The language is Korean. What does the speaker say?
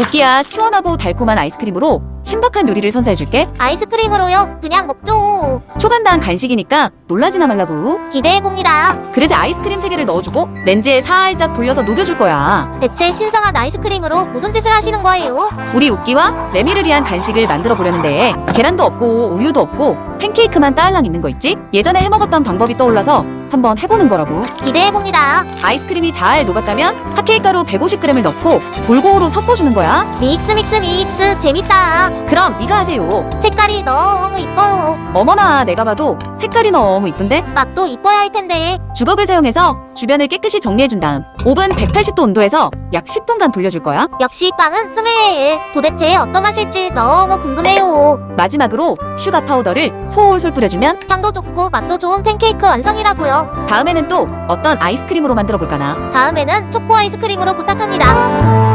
웃기야 시원하고 달콤한 아이스크림으로 신박한 요리를 선사해줄게. 아이스크림으로요? 그냥 먹죠. 초간단 간식이니까 놀라지나 말라고. 기대해봅니다. 그래서 아이스크림 3개를 넣어주고 렌즈에 살짝 돌려서 녹여줄 거야. 대체 신성한 아이스크림으로 무슨 짓을 하시는 거예요? 우리 웃기와 레미를 위한 간식을 만들어 보려는데 계란도 없고 우유도 없고 팬케이크만 딸랑 있는 거 있지? 예전에 해먹었던 방법이 떠올라서 한번 해보는 거라고. 기대해봅니다. 아이스크림이 잘 녹았다면 핫케이크 가루 150g을 넣고 골고루 섞어주는 거야. 믹스 믹스 믹스 재밌다. 그럼 네가 하세요. 색깔이 너무 이뻐요. 어머나 내가 봐도 색깔이 너무 이쁜데? 맛도 이뻐야 할 텐데. 주걱을 사용해서 주변을 깨끗이 정리해준 다음 오븐 180도 온도에서 약 10분간 돌려줄 거야. 역시 빵은 스메일. 도대체 어떤 맛일지 너무 궁금해요. 마지막으로 슈가 파우더를 솔솔 뿌려주면 향도 좋고 맛도 좋은 팬케이크 완성이라고요. 다음에는 또 어떤 아이스크림으로 만들어 볼까나. 다음에는 초코 아이스크림으로 부탁합니다.